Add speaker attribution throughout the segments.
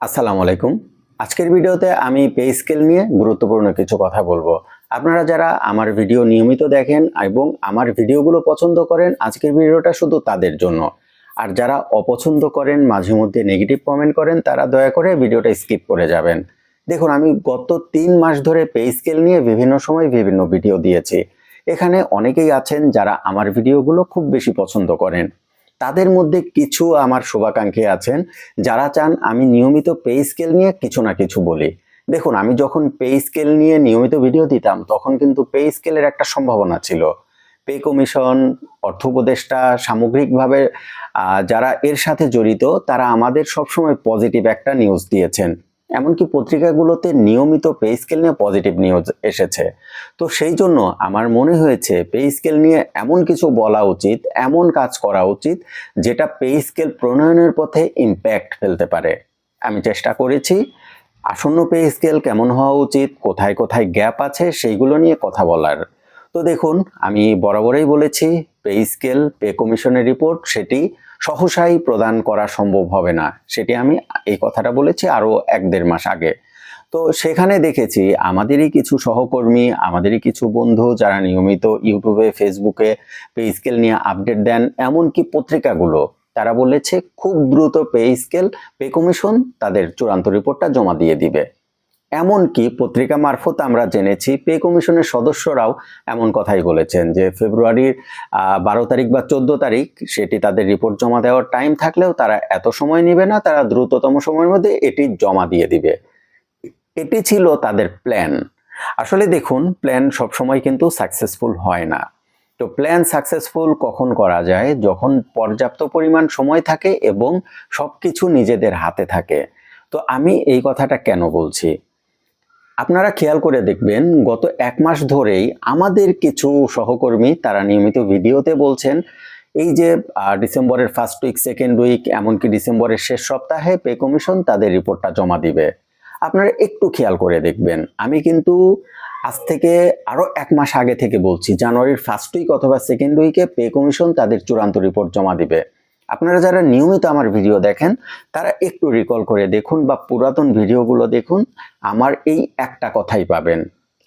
Speaker 1: আসসালামু আলাইকুম। আজকের ভিডিওতে আমি পে স্কেল নিয়ে গুরুত্বপূর্ণ কিছু কথা বলব। আপনারা যারা আমার ভিডিও নিয়মিত দেখেন এবং আমার ভিডিওগুলো পছন্দ করেন, আজকের ভিডিওটা শুধু তাদের জন্য। আর যারা অপছন্দ করেন, মাঝে মধ্যে নেগেটিভ কমেন্ট করেন, তারা দয়া করে ভিডিওটা স্কিপ করে যাবেন। দেখুন, আমি গত তিন মাস ধরে পে স্কেল নিয়ে বিভিন্ন সময় বিভিন্ন ভিডিও দিয়েছি। এখানে অনেকেই আছেন যারা আমার ভিডিওগুলো খুব বেশি পছন্দ করেন। তাদের মধ্যে কিছু আমার শুভাকাঙ্ক্ষী আছেন, যারা চান আমি নিয়মিত পে স্কেল নিয়ে কিছু না কিছু বলি। দেখুন, আমি যখন পে স্কেল নিয়ে নিয়মিত ভিডিও দিতাম, তখন কিন্তু পে স্কেলের একটা সম্ভাবনা ছিল। পে কমিশন, অর্থ উপদেষ্টা, সামগ্রিকভাবে যারা এর সাথে জড়িত, তারা আমাদের সবসময় পজিটিভ একটা নিউজ দিয়েছেন। এমনকি পত্রিকাগুলোতে নিয়মিত পে স্কেল নিয়ে পজিটিভ নিউজ এসেছে। তো সেই জন্য আমার মনে হয়েছে পে স্কেল নিয়ে এমন কিছু বলা উচিত, এমন কাজ করা উচিত, যেটা পে স্কেল প্রণয়নের পথে ইম্প্যাক্ট ফেলতে পারে। আমি চেষ্টা করেছি, আসন্ন পে স্কেল কেমন হওয়া উচিত, কোথায় কোথায় গ্যাপ আছে, সেইগুলো নিয়ে কথা বলার। তো দেখুন, আমি বরাবরই বলেছি পে স্কেল পে কমিশনের রিপোর্ট সেটি সহসাই প্রদান করা সম্ভব হবে না। সেটি আমি এই কথাটা বলেছি আরও এক দেড় মাস আগে। তো সেখানে দেখেছি আমাদেরই কিছু সহকর্মী, আমাদেরই কিছু বন্ধু যারা নিয়মিত ইউটিউবে, ফেসবুকে পে স্কেল নিয়ে আপডেট দেন, এমনকি পত্রিকাগুলো। তারা বলেছে খুব দ্রুত পে স্কেল, পে কমিশন তাদের চূড়ান্ত রিপোর্টটা জমা দিয়ে দিবে। এমনকি পত্রিকা মারফত আমরা জেনেছি, পে কমিশনের সদস্যরাও এমন কথাই বলেছেন যে ফেব্রুয়ারির বারো তারিখ বা চোদ্দ তারিখ সেটি তাদের রিপোর্ট জমা দেওয়ার টাইম থাকলেও তারা এত সময় নেবে না, তারা দ্রুততম সময়ের মধ্যে এটি জমা দিয়ে দিবে। এটি ছিল তাদের প্ল্যান। আসলে দেখুন, প্ল্যান সবসময় কিন্তু সাকসেসফুল হয় না। তো প্ল্যান সাকসেসফুল কখন করা যায়? যখন পর্যাপ্ত পরিমাণ সময় থাকে এবং সব কিছু নিজেদের হাতে থাকে। তো আমি এই কথাটা কেন বলছি? আপনারা খেয়াল করে দেখবেন, গত এক মাস ধরেই আমাদের কিছু সহকর্মী তারা নিয়মিত ভিডিওতে বলছেন, এই যে ডিসেম্বরের ফার্স্ট উইক সেকেন্ড উইক এমনকি ডিসেম্বরের শেষ সপ্তাহে পে কমিশন তাদের রিপোর্টটা জমা দিবে। আপনারা একটু খেয়াল করে দেখবেন, আমি কিন্তু আজ থেকে আরও এক মাস আগে থেকে বলছি, জানুয়ারির ফার্স্ট উইক অথবা সেকেন্ড উইকে পে কমিশন তাদের চূড়ান্ত রিপোর্ট জমা দিবে। আপনারা যারা নিয়মিত আমার ভিডিও দেখেন, তারা একটু রিকল করে দেখুন বা পুরাতন ভিডিওগুলো দেখুন, আমার এই একটা কথাই পাবেন।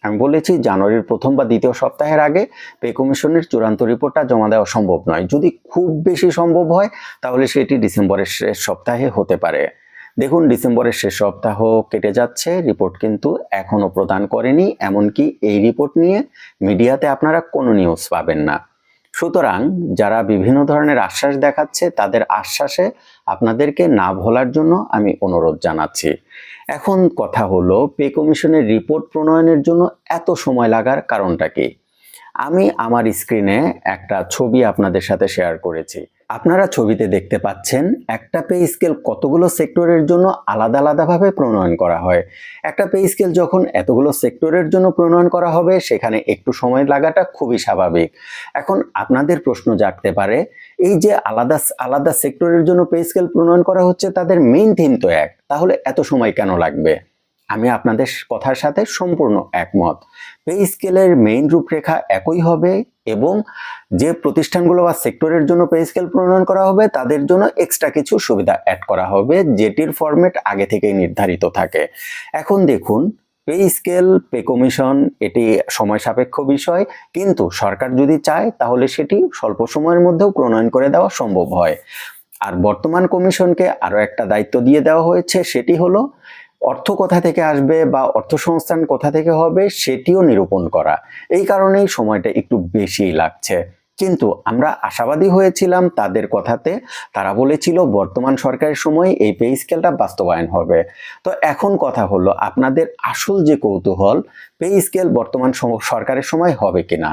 Speaker 1: আমি বলেছি, জানুয়ারির প্রথম বা দ্বিতীয় সপ্তাহের আগে পে কমিশনের চূড়ান্ত রিপোর্টটা জমা দেওয়া সম্ভব নয়। যদি খুব বেশি সম্ভব হয়, তাহলে সেটি ডিসেম্বরের শেষ সপ্তাহে হতে পারে। দেখুন, ডিসেম্বরের শেষ সপ্তাহ কেটে যাচ্ছে রিপোর্ট কিন্তু এখনও প্রদান করেনি, এমনকি এই রিপোর্ট নিয়ে মিডিয়াতে আপনারা কোনো নিউজ পাবেন না। সুতরাং যারা বিভিন্ন ধরনের আশ্বাস দেখাচ্ছে, তাদের আশ্বাসে আপনাদেরকে না ভোলার জন্য আমি অনুরোধ জানাচ্ছি। এখন কথা হলো, পে কমিশনের রিপোর্ট প্রণয়নের জন্য এত সময় লাগার কারণটা কি? আমি আমার স্ক্রিনে একটা ছবি আপনাদের সাথে শেয়ার করেছি। আপনারা ছবিতে দেখতে পাচ্ছেন, একটা পে স্কেল কতগুলো সেক্টরের জন্য আলাদা আলাদাভাবে প্রণয়ন করা হয়। একটা পে স্কেল যখন এতগুলো সেক্টরের জন্য প্রণয়ন করা হবে, সেখানে একটু সময় লাগাটা খুবই স্বাভাবিক। এখন আপনাদের প্রশ্ন জাগতে পারে, এই যে আলাদা আলাদা সেক্টরের জন্য পে স্কেল প্রণয়ন করা হচ্ছে, তাদের মেইন থিম তো এক। তাহলে এত সময় কেন লাগবে? আমি আপনাদের কথার সাথে সম্পূর্ণ একমত। পে স্কেলের মেইন রূপরেখা একই হবে এবং যে প্রতিষ্ঠানগুলো বা সেক্টরের জন্য পে স্কেল প্রণয়ন করা হবে, তাদের জন্য এক্সট্রা কিছু সুবিধা অ্যাড করা হবে, যেটির ফরম্যাট আগে থেকেই নির্ধারিত থাকে। এখন দেখুন পে স্কেল পে কমিশন এটি সময় সাপেক্ষ বিষয়, কিন্তু সরকার যদি চায়, তাহলে সেটি স্বল্প সময়ের মধ্যেও প্রণয়ন করে দেওয়া সম্ভব হয়। আর বর্তমান কমিশনকে আরও একটা দায়িত্ব দিয়ে দেওয়া হয়েছে, সেটি হলো অর্থ কোথা থেকে আসবে বা অর্থ সংস্থান কোথা থেকে হবে সেটিও নিরূপণ করা। এই কারণেই সময়টা একটু বেশি লাগছে। কিন্তু আমরা আশাবাদী হয়েছিলাম তাদের কথাতে। তারা বলেছিল, বর্তমান সরকারের সময় এই পে স্কেলটা বাস্তবায়ন হবে। তো এখন কথা হলো, আপনাদের আসল যে কৌতূহল, পে স্কেল বর্তমান সরকারের সময় হবে কিনা?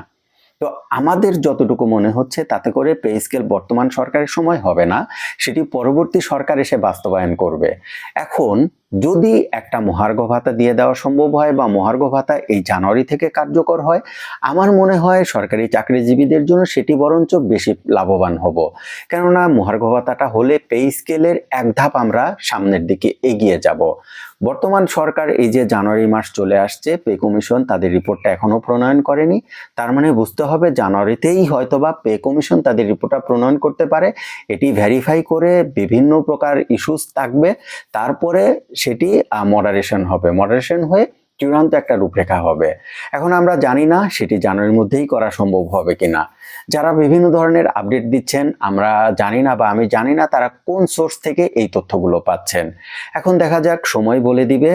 Speaker 1: তো আমাদের যতটুকু মনে হচ্ছে, তাতে করে পে স্কেল বর্তমান সরকারের সময় হবে না। সেটি পরবর্তী সরকার এসে বাস্তবায়ন করবে। এখন যদি একটা মহার্ঘ ভাতা দিয়ে দেওয়া সম্ভব হয় বা মহার্ঘ ভাতা এই জানুয়ারি থেকে কার্যকর হয়, আমার মনে হয় সরকারি চাকরিজীবীদের জন্য সেটি বরঞ্চ বেশি লাভবান হব। কেননা মহার্ঘ ভাতাটা হলে পে স্কেলের এক ধাপ আমরা সামনের দিকে এগিয়ে যাব। বর্তমান সরকার এই যে জানুয়ারি মাস চলে আসছে, পে কমিশন তাদের রিপোর্টটা এখনও প্রণয়ন করেনি। তার মানে বুঝতে হবে জানুয়ারিতেই হয়তোবা পে কমিশন তাদের রিপোর্টটা প্রণয়ন করতে পারে। এটি ভেরিফাই করে বিভিন্ন প্রকার ইস্যুস থাকবে। তারপরে সেটি মডারেশন হবে। মডারেশন হয়ে চূড়ান্ত একটা রূপরেখা হবে। এখন আমরা জানি না সেটি জানুয়ারির মধ্যেই করা সম্ভব হবে কিনা। যারা বিভিন্ন ধরনের আপডেট দিচ্ছেন, আমরা জানি না বা আমি জানি না তারা কোন সোর্স থেকে এই তথ্যগুলো পাচ্ছেন। এখন দেখা যাক, সময় বলে দিবে।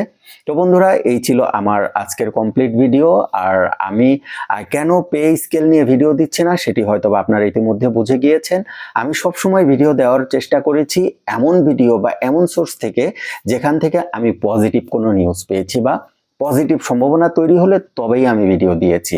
Speaker 1: তো বন্ধুরা, এই ছিল আমার আজকের কমপ্লিট ভিডিও আর আমি কেন পে স্কেল নিয়ে ভিডিও দিচ্ছি না, সেটি হয়তো বা আপনারা ইতিমধ্যে বুঝে গিয়েছেন। আমি সবসময় ভিডিও দেওয়ার চেষ্টা করেছি, এমন ভিডিও বা এমন সোর্স থেকে যেখান থেকে আমি পজিটিভ কোনো নিউজ পেয়েছি বা পজিটিভ সম্ভাবনা তৈরি হলে তবেই আমি ভিডিও দিয়েছি।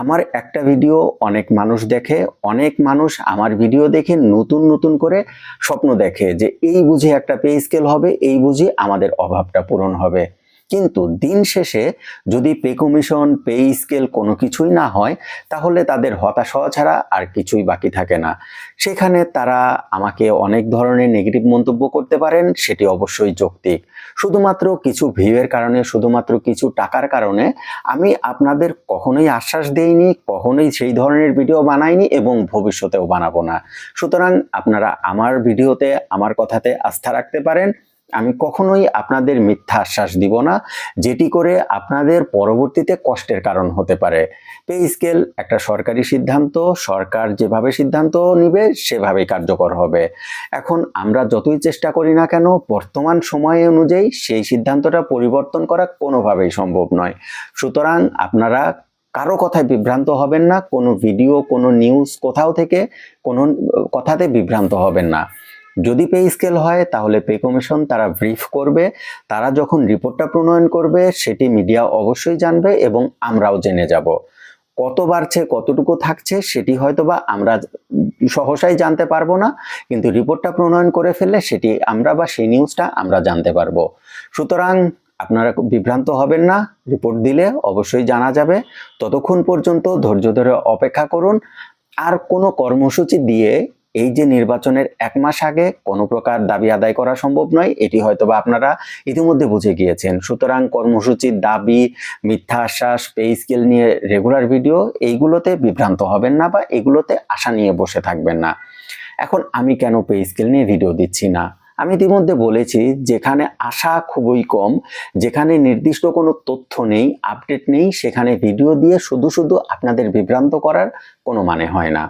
Speaker 1: আমার একটা ভিডিও অনেক মানুষ দেখে, অনেক মানুষ আমার ভিডিও দেখে নতুন নতুন করে স্বপ্ন দেখে যে এই বুঝে একটা পে স্কেল হবে, এই বুঝে আমাদের অভাবটা পূরণ হবে। কিন্তু দিন শেষে যদি পে কমিশন, পে স্কেল কোনো কিছুই না হয়, তাহলে তাদের হতাশ হওয়া ছাড়া আর কিছুই বাকি থাকে না। সেখানে তারা আমাকে অনেক ধরনের নেগেটিভ মন্তব্য করতে পারেন, সেটি অবশ্যই যৌক্তিক। শুধুমাত্র কিছু ভিউয়ের কারণে, শুধুমাত্র কিছু টাকার কারণে আমি আপনাদের কখনোই আশ্বাস দেইনি, কখনোই সেই ধরনের ভিডিও বানাইনি এবং ভবিষ্যতেও বানাবো না। সুতরাং আপনারা আমার ভিডিওতে, আমার কথাতে আস্থা রাখতে পারেন। আমি কখনোই আপনাদের মিথ্যা আশ্বাস দিব না, যেটি করে আপনাদের পরবর্তীতে কষ্টের কারণ হতে পারে। পে স্কেল একটা সরকারি সিদ্ধান্ত, সরকার যেভাবে সিদ্ধান্ত নিবে সেভাবেই কার্যকর হবে। এখন আমরা যতই চেষ্টা করি না কেন, বর্তমান সময় অনুযায়ী সেই সিদ্ধান্তটা পরিবর্তন করা কোনোভাবেই সম্ভব নয়। সুতরাং আপনারা কারও কথায় বিভ্রান্ত হবেন না, কোনো ভিডিও, কোনো নিউজ কোথাও থেকে, কোনো কথাতে বিভ্রান্ত হবেন না। যদি পে স্কেল হয়, তাহলে পে কমিশন তারা ব্রিফ করবে। তারা যখন রিপোর্টটা প্রণয়ন করবে, সেটি মিডিয়া অবশ্যই জানবে এবং আমরাও জেনে যাব। কত বাড়ছে, কতটুকু থাকছে, সেটি হয়তোবা আমরা সহসাই জানতে পারব না, কিন্তু রিপোর্টটা প্রণয়ন করে ফেললে সেটি আমরা বা সেই নিউজটা আমরা জানতে পারব। সুতরাং আপনারা বিভ্রান্ত হবেন না রিপোর্ট দিলে অবশ্যই জানা যাবে। ততক্ষণ পর্যন্ত ধৈর্য ধরে অপেক্ষা করুন। আর কোনো কর্মসূচি দিয়ে এই যে নির্বাচনের এক মাস আগে কোনো প্রকার দাবি আদায় করা সম্ভব নয়, এটি হয়তোবা আপনারা ইতিমধ্যে বুঝে গিয়েছেন। সুতরাং কর্মসূচির দাবি, মিথ্যা আশ্বাস, পে স্কেল নিয়ে রেগুলার ভিডিও, এইগুলোতে বিভ্রান্ত হবেন না বা এগুলোতে আশা নিয়ে বসে থাকবেন না। এখন আমি কেন পে স্কেল নিয়ে ভিডিও দিচ্ছি না? আমি ইতিমধ্যে বলেছি, যেখানে আশা খুবই কম, যেখানে নির্দিষ্ট কোনো তথ্য নেই, আপডেট নেই, সেখানে ভিডিও দিয়ে শুধু শুধু আপনাদের বিভ্রান্ত করার কোনো মানে হয় না।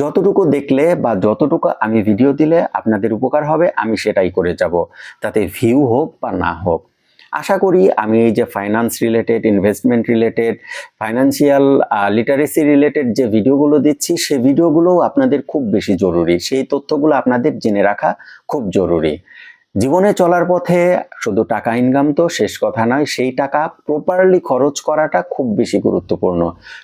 Speaker 1: যতটুকু দেখলে বা যতটুকু আমি ভিডিও দিলে আপনাদের উপকার হবে, আমি সেটাই করে যাব। তাতে ভিউ হোক বা না হোক। আশা করি আমি এই যে finance related investment related financial literacy related যে ভিডিওগুলো দিচ্ছি, সেই ভিডিওগুলোও আপনাদের খুব বেশি জরুরি। সেই তথ্যগুলো আপনাদের জেনে রাখা খুব জরুরি। জীবনে চলার পথে শুধু টাকা ইনকাম তো শেষ কথা নয়, সেই টাকা প্রপারলি খরচ করাটা খুব বেশি গুরুত্বপূর্ণ।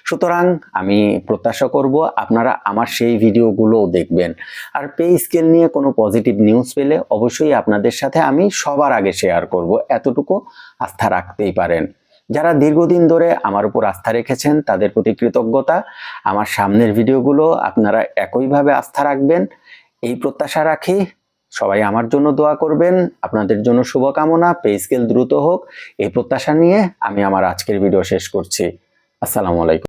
Speaker 1: সুতরাং আমি প্রত্যাশা করব আপনারা আমার সেই ভিডিওগুলোও দেখবেন। আর পে স্কেল নিয়ে কোনো পজিটিভ নিউজ পেলে অবশ্যই আপনাদের সাথে আমি সবার আগে শেয়ার করব, এতটুকু আস্থা রাখতেই পারেন। যারা দীর্ঘদিন ধরে আমার উপর আস্থা রেখেছেন, তাদের প্রতি কৃতজ্ঞতা। আমার সামনের ভিডিওগুলো আপনারা একইভাবে আস্থা রাখবেন। এই প্রত্যাশা রাখি। সবাই আমার জন্য দোয়া করবেন, আপনাদের জন্য শুভকামনা পে স্কেল দ্রুত হোক, এই প্রত্যাশা নিয়ে আমি আমার আজকের ভিডিও শেষ করছি। আসসালামু আলাইকুম।